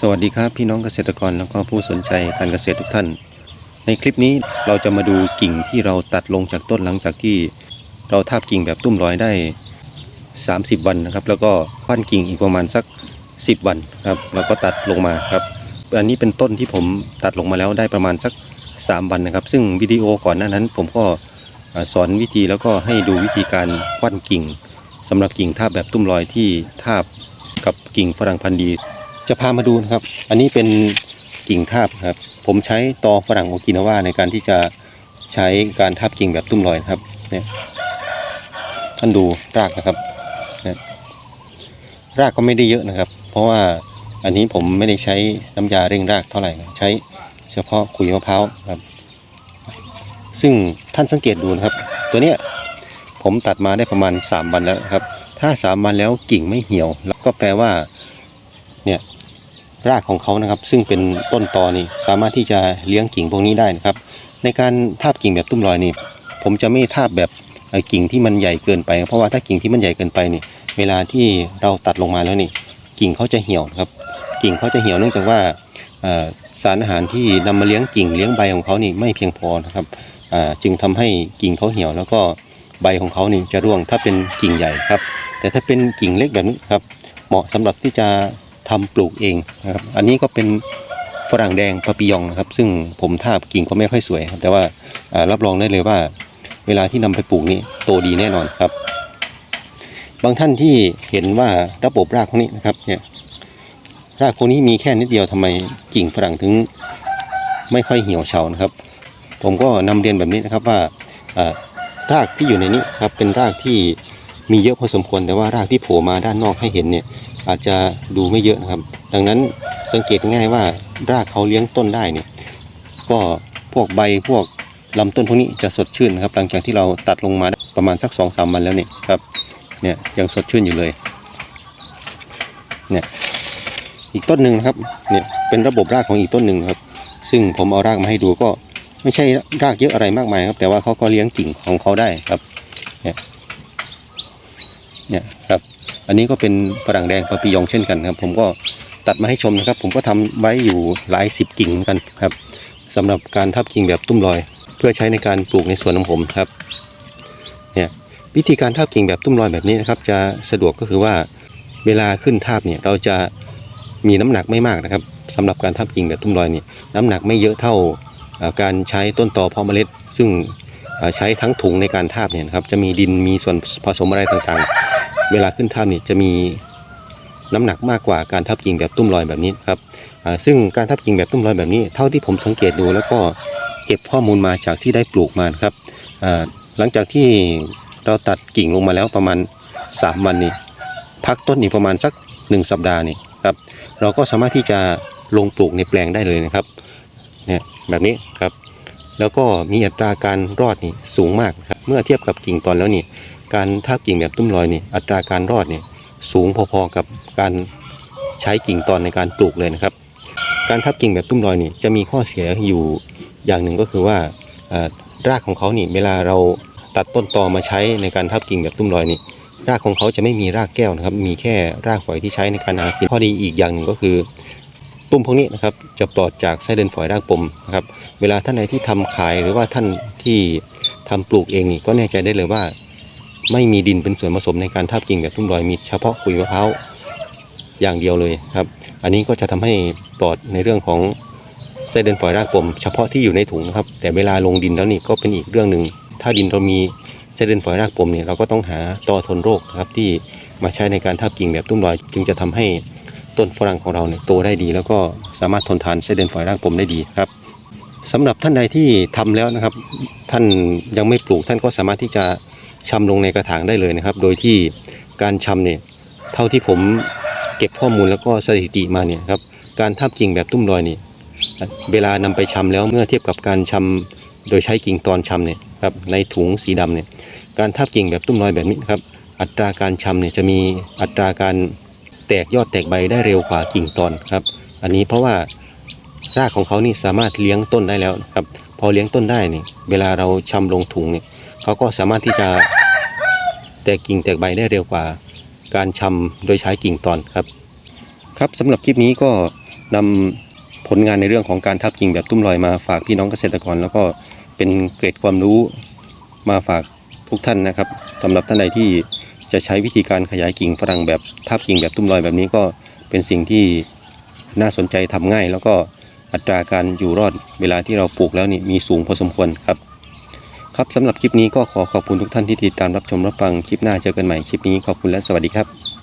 สวัสดีครับพี่น้องเกษตรกรแล้วก็ผู้สนใจการเกษตรทุกท่าน ในคลิปนี้เราจะมาดูกิ่งที่เราตัดลงจากต้นหลังจากที่เราทาบกิ่งแบบตุ้มร้อยได้ 30 วันนะครับ แล้วก็พันกิ่งอีกประมาณสัก 10 วันครับแล้วก็ตัดลงมาครับอันนี้เป็นต้นที่ผมตัดลงมาแล้วได้ประมาณสัก 3 วันนะครับ ซึ่งวิดีโอก่อนหน้านั้น ผมก็สอนวิธีแล้วก็ให้ดูวิธีการควันกิ่งสำหรับกิ่งทาบแบบตุ้มลอยที่ทาบกับกิ่งฝรั่งพันธุ์ดี จะพามาดูนะครับ อันนี้เป็นกิ่งทาบครับ ผมใช้ตอฝรั่งโอกินาว่าในการที่จะใช้การทาบกิ่งแบบตุ้มลอยนะครับ เนี่ย ท่านดูรากนะครับเนี่ยรากก็ไม่ได้เยอะนะครับ เพราะว่าอันนี้ผมไม่ได้ใช้น้ำยาเร่งรากเท่าไหร่นะใช้เฉพาะขุยมะพร้าวครับ ซึ่งท่านสังเกตดูนะครับ ตัวเนี้ยผมตัดมาได้ประมาณ 3 วันแล้วครับ ถ้า 3 วันแล้วกิ่งไม่เหี่ยวแล้วก็แปลว่า รากของเขานะครับ ซึ่งเป็นต้นตอนี่สามารถที่จะเลี้ยงกิ่งพวกนี้ได้นะครับ ในการทาบกิ่งแบบตุ้มลอยนี่ ผมจะไม่ทาบแบบกิ่งที่มันใหญ่เกินไป เพราะว่าถ้ากิ่งที่มันใหญ่เกินไปนี่ เวลาที่เราตัดลงมาแล้วนี่ กิ่งเขาจะเหี่ยวครับ กิ่งเขาจะเหี่ยวเนื่องจากว่าสารอาหารที่นำมาเลี้ยงกิ่งเลี้ยงใบของเขานี่ไม่เพียงพอนะครับจึงทำให้กิ่งเขาเหี่ยว แล้วก็ใบของเขานี่จะร่วงถ้าเป็นกิ่งใหญ่ครับ แต่ถ้าเป็นกิ่งเล็กแบบนี้ครับ เหมาะสำหรับที่จะ ทำปลูกเองนะครับ อันนี้ก็เป็นฝรั่งแดงปาปิยองนะครับ ซึ่งผมทาบกิ่งก็ไม่ค่อยสวยครับ แต่ว่ารับรองได้เลยว่า เวลาที่นำไปปลูกนี้โตดีแน่นอนครับ บางท่านที่เห็นว่าระบบรากพวกนี้นะครับเนี่ยรากพวกนี้มีแค่นิดเดียวทำไมกิ่งฝรั่งถึงไม่ค่อยเหี่ยวเฉานะครับ ผมก็นำเรียนแบบนี้นะครับว่ารากที่อยู่ในนี้ครับเป็นรากที่มีเยอะพอสมควรแต่ว่ารากที่โผล่มาด้านนอกให้เห็นเนี่ย อาจจะดูไม่เยอะนะครับ ดังนั้นสังเกตง่ายว่ารากเขาเลี้ยงต้นได้เนี่ยก็พวกใบพวกลำต้นพวกนี้จะสดชื่นนครับ หลังจากที่เราตัดลงมาประมาณสักสองสามวันแล้วเนี่ยครับเนี่ยยังสดชื่นอยู่เลยเนี่ยอีกต้นหนึ่งนะครับเนี่ยเป็นระบบรากของอีกต้นหนึ่งครับ ซึ่งผมเอารากมาให้ดูก็ไม่ใช่รากเยอะอะไรมากมายครับ แต่ว่าเขาก็เลี้ยงกิ่งของเขาได้ครับเนี่ยเนี่ยครับ อันนี้ก็เป็นฝรั่งแดงปาปิยองเช่นกันครับ ผมก็ตัดมาให้ชมนะครับ ผมก็ทำไว้อยู่หลายสิบกิ่งเหมือนกันครับสำหรับการทับกิ่งแบบตุ้มลอย เพื่อใช้ในการปลูกในสวนของผมครับเนี่ยวิธีการทาบกิ่งแบบตุ้มลอยแบบนี้นะครับ จะสะดวกก็คือว่าเวลาขึ้นทาบเนี่ยเราจะมีน้ำหนักไม่มากนะครับสำหรับการทาบกิ่งแบบตุ้มลอยเนี่ยน้ำหนักไม่เยอะเท่าการใช้ต้นตอเพาะเมล็ด ซึ่งใช้ทั้งถุงในการทาบเนี่ยครับจะมีดินมีส่วนผสมอะไรต่างๆ เวลาขึ้นทาบเนี่ยจะมีน้ำหนักมากกว่าการทับกิ่งแบบตุ้มลอยแบบนี้ครับซึ่งการทับกิ่งแบบตุ้มลอยแบบนี้ เท่าที่ผมสังเกตดู แล้วก็เก็บข้อมูลมาจากที่ได้ปลูกมาครับหลังจากที่เราตัดกิ่งลงมาแล้วประมาณ 3 วันนี้พักต้นอีกประมาณสัก 1 สัปดาห์นี่ครับเราก็สามารถที่จะลงปลูกในแปลงได้เลยนะครับเนี่ยแบบนี้ครับ แล้วก็มีอัตราการรอดนี่สูงมากครับเมื่อเทียบกับกิ่งตอนแล้วนี่ การทาบกิ่งแบบตุ้มลอยนี่อัตราการรอดเนี่ยสูงพอๆกับการใช้กิ่งตอนในการปลูกเลยนะครับ การทับกิ่งแบบตุ้มลอยนี่จะมีข้อเสียอยู่อย่างหนึ่งก็คือว่ารากของเขานี่เวลาเราตัดต้นตอมาใช้ในการทับกิ่งแบบตุ้มลอยนี่รากของเขาจะไม่มีรากแก้วนะครับ มีแค่รากฝอยที่ใช้ในการหากินข้อดีอีกอย่างหนึ่งก็คือ ตุ้มพวกนี้นะครับจะปลอดจากไส้เดือนฝอยรากปมนะครับเวลาท่านใดที่ทำขายหรือว่าท่านที่ทำปลูกเองนี่ก็แน่ใจได้เลยว่า ไม่มีดินเป็นส่วนผสมในการทาบกิ่งแบบตุ้มลอยมีเฉพาะขุยมะพร้าวอย่างเดียวเลยครับ อันนี้ก็จะทำให้ปลอดในเรื่องของไส้เดือนฝอยรากปมเฉพาะที่อยู่ในถุงนะครับ แต่เวลาลงดินแล้วนี่ก็เป็นอีกเรื่องหนึ่งถ้าดินเรามีไส้เดือนฝอยรากปมเนี่ยเราก็ต้องหาต่อทนโรคครับที่มาใช้ในการทาบกิ่งแบบตุ้มลอย จึงจะทำให้ต้นฝรั่งของเราเนี่ยโตได้ดี แล้วก็สามารถทนทานไส้เดือนฝอยรากปมได้ดีครับสำหรับท่านใดที่ทำแล้วนะครับ ท่านยังไม่ปลูกท่านก็สามารถที่จะ ชำลงในกระถางได้เลยนะครับ โดยที่การชำเนี่ยเท่าที่ผมเก็บข้อมูลแล้วก็สถิติมาเนี่ยครับการทับกิ่งแบบตุ้มลอยเนี่ยเวลานำไปชำแล้วเมื่อเทียบกับการชำโดยใช้กิ่งตอนชำเนี่ยครับในถุงสีดำเนี่ยการทับกิ่งแบบตุ้มลอยแบบนี้นครับอัตราการชำเนี่ยจะมีอัตราการแตกยอดแตกใบได้เร็วกว่ากิ่งตอนครับ อันนี้เพราะว่ารากของเขานี่สามารถเลี้ยงต้นได้แล้วครับ พอเลี้ยงต้นได้นี่เวลาเราชำลงถุงเนี่ยเขาก็สามารถที่จะ แตกกิ่งแตกใบได้เร็วกว่า การชำโดยใช้กิ่งตอนครับ ครับสำหรับคลิปนี้ก็นำผลงานในเรื่องของการทับกิ่งแบบตุ้มลอยมาฝากพี่น้องเกษตรกร แล้วก็เป็นเกร็ดความรู้มาฝากทุกท่านนะครับสำหรับท่านใดที่จะใช้วิธีการขยายกิ่งฝรั่งแบบทับกิ่งแบบตุ้มลอยแบบนี้ก็เป็นสิ่งที่น่าสนใจทำง่าย แล้วก็อัตราการอยู่รอดเวลาที่เราปลูกแล้วนี่มีสูงพอสมควรครับ ครับสำหรับคลิปนี้ก็ขอขอบคุณทุกท่านที่ติดตามรับชมรับฟังคลิปหน้าเจอกันใหม่คลิปนี้ขอบคุณและสวัสดีครับ